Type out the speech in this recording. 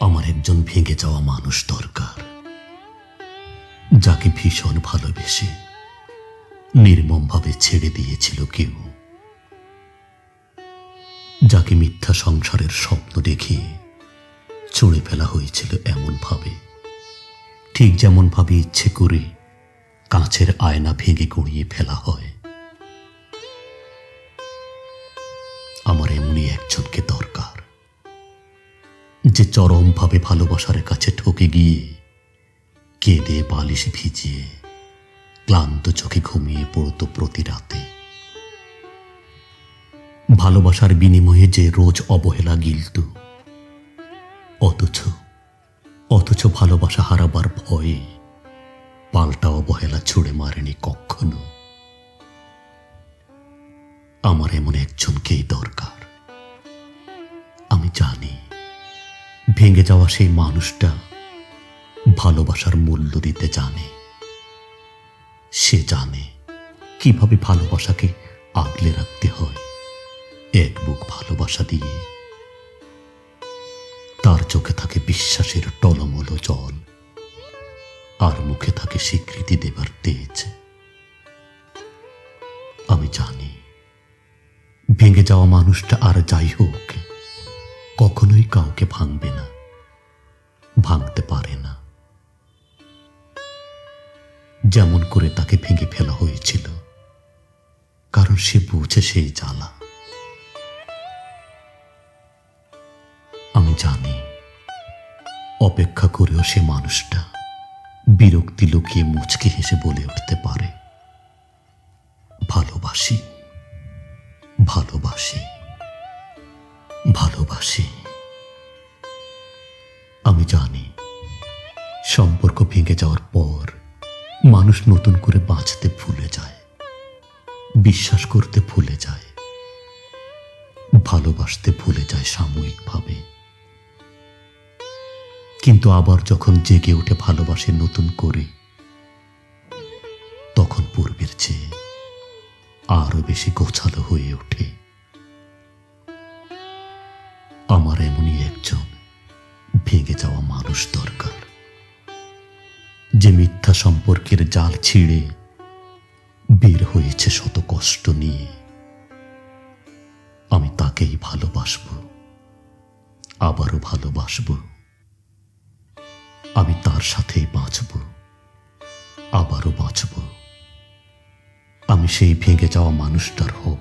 আমার একজন ভেঙে যাওয়া মানুষ দরকার, যাকে ভীষণ ভালোবেসে নির্মমভাবে ছেড়ে দিয়েছিল কেউ, যাকে মিথ্যা সংসারের স্বপ্ন দেখে চড়ে ফেলা হয়েছিল এমনভাবে, ঠিক যেমনভাবে ইচ্ছে করে কাঁচের আয়না ভেঙে গড়িয়ে ফেলা হয়। আমার এমনি একজনকে দরকার। চরমভাবে ভালোবাসার কাছে ঠকে গিয়ে কেঁদে বালিশ ভিজিয়ে ক্লান্ত চোখে ঘুমিয়ে পড়তো প্রতি রাতে। ভালোবাসার বিনিময়ে যে রোজ অবহেলা গিলত, অথচ অথচ ভালোবাসা হারাবার ভয়ে পাল্টা অবহেলা ছুড়ে মারেনি কখনো। আমার এমন একজনকেই দরকার। ভেঙে যাওয়া সেই মানুষটা ভালোবাসার মূল্য দিতে জানে। সে জানে কীভাবে ভালোবাসাকে আগলে রাখতে হয় এক বুক ভালোবাসা দিয়ে। তার চোখে থাকে বিশ্বাসের টলমল জল, আর মুখে থাকে স্বীকৃতি দেবার তেজ। আমি জানি, ভেঙে যাওয়া মানুষটা আর যাই হোক কখনোই কাউকে ভাঙবে না, ভাঙতে পারে না। যেমন করে তাকে ভেঙে ফেলা হয়েছিল, কারণ সে বুঝে সেই জ্বালা। আমি জানি, অপেক্ষা করেও সে মানুষটা বিরক্তি লুকিয়ে মুচকি হেসে বলে উঠতে পারে, ভালোবাসি। জানি। সম্পর্ক ভেঙে যাওয়ার পর মানুষ নতুন করে বাঁচতে ভুলে যায়, বিশ্বাস করতে ভুলে যায়, ভালোবাসতে ভুলে যায় সাময়িকভাবে। কিন্তু আবার যখন জেগে ওঠে ভালোবাসে নতুন করে, তখন পূর্বের চেয়ে আরও বেশি গোছালো হয়ে ওঠে। আমার এমনই একজন ভেঙে যাওয়া মানুষ দরকার। যে মিথ্যা সম্পর্কের জাল ছিঁড়ে বের হয়েছে শত কষ্ট নিয়ে। আমি তাকেই ভালোবাসব, আবারও ভালোবাসব। আমি তার সাথেই বাঁচব, আবারও বাঁচব। আমি সেই ভেঙে যাওয়া মানুষটার হব।